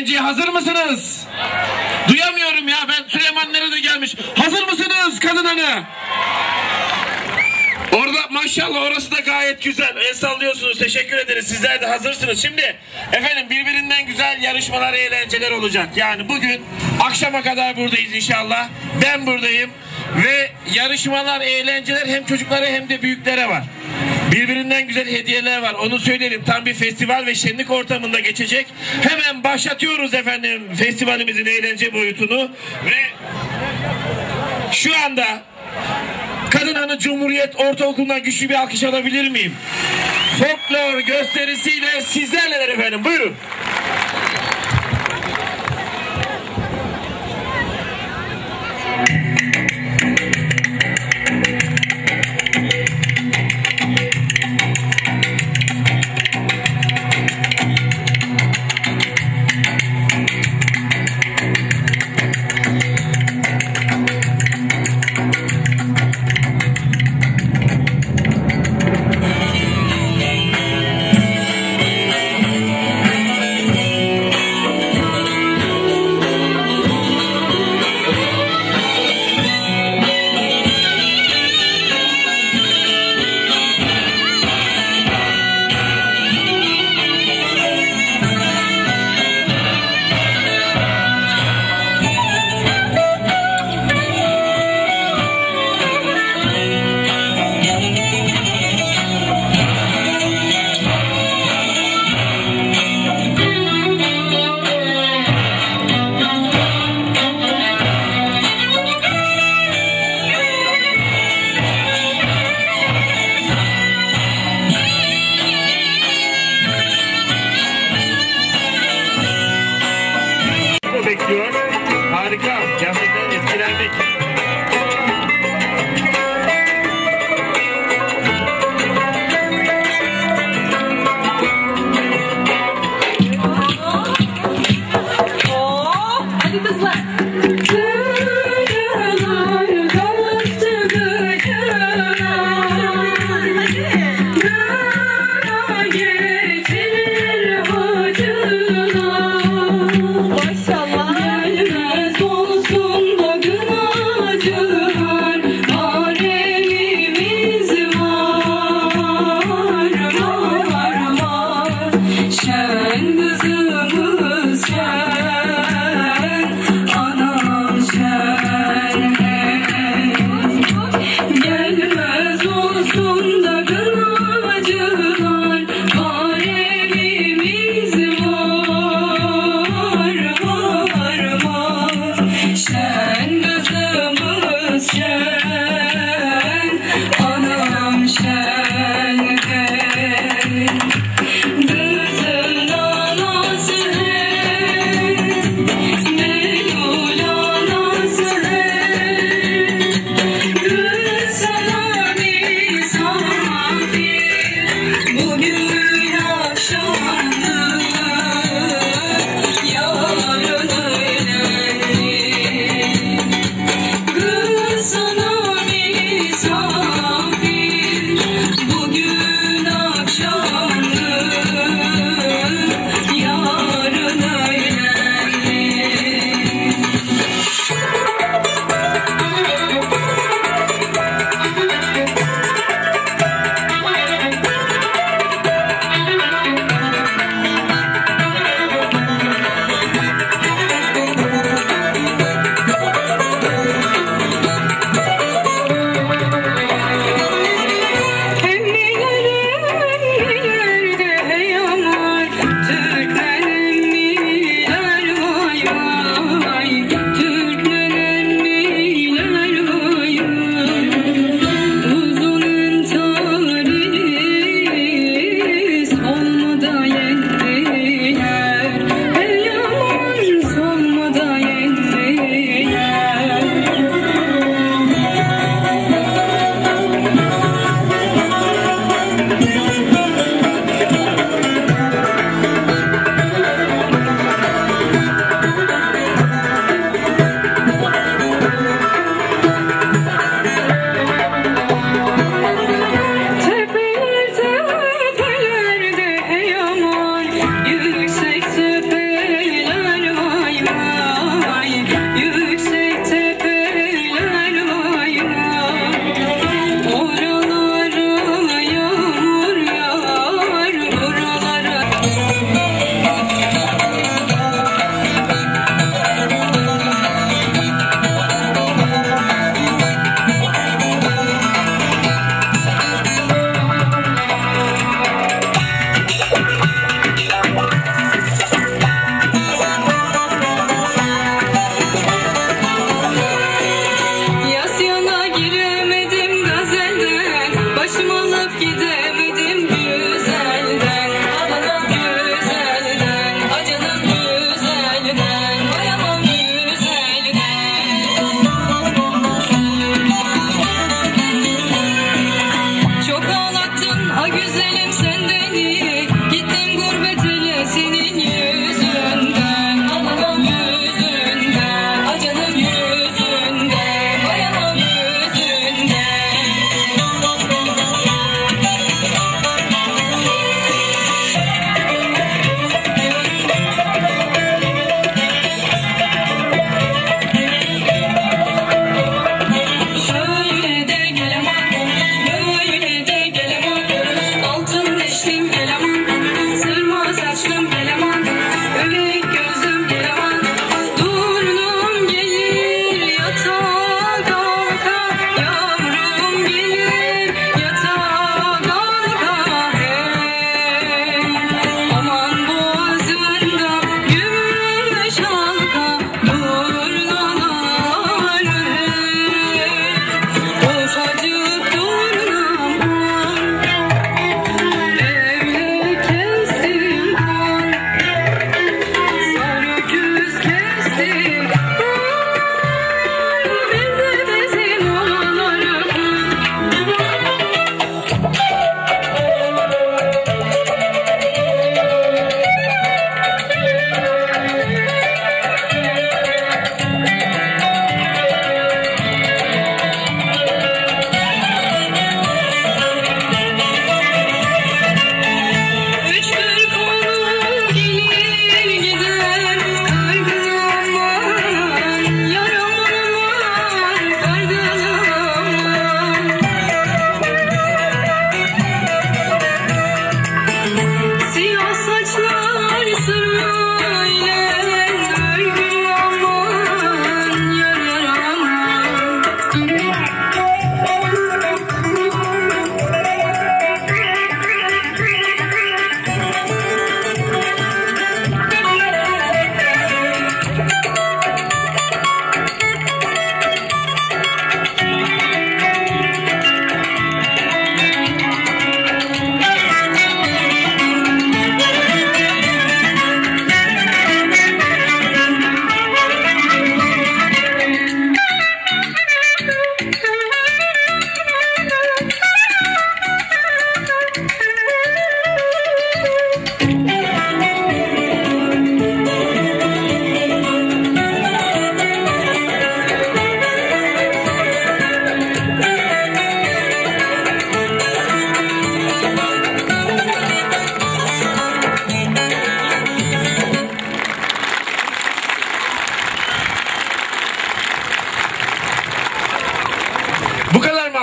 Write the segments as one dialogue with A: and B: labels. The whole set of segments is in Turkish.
A: eğlenceye hazır mısınız? Duyamıyorum ya ben Süleyman nerede gelmiş? Hazır mısınız kadın hanı? Orada maşallah orası da gayet güzel. El sallıyorsunuz. Teşekkür ederiz. Sizler de hazırsınız. Şimdi efendim birbirinden güzel yarışmalar, eğlenceler olacak. Yani bugün akşama kadar buradayız inşallah. Ben buradayım. Ve yarışmalar, eğlenceler hem çocuklara hem de büyüklere var. Birbirinden güzel hediyeler var. Onu söyleyelim. Tam bir festival ve şenlik ortamında geçecek. Hemen başlatıyoruz efendim festivalimizin eğlence boyutunu. Ve şu anda Kadın Anı Cumhuriyet Ortaokulu'ndan güçlü bir alkış alabilir miyim? Folklor gösterisiyle sizlerleler efendim. Buyurun.
B: Hare go.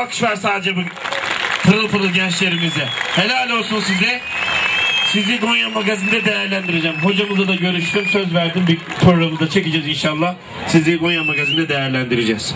A: Alkış var sadece bu pırıl pırıl gençlerimize. Helal olsun size. Sizi Gonya Magazin'de değerlendireceğim. Hocamızla da görüştüm. Söz verdim. Bir programı da çekeceğiz inşallah. Sizi Gonya Magazin'de değerlendireceğiz.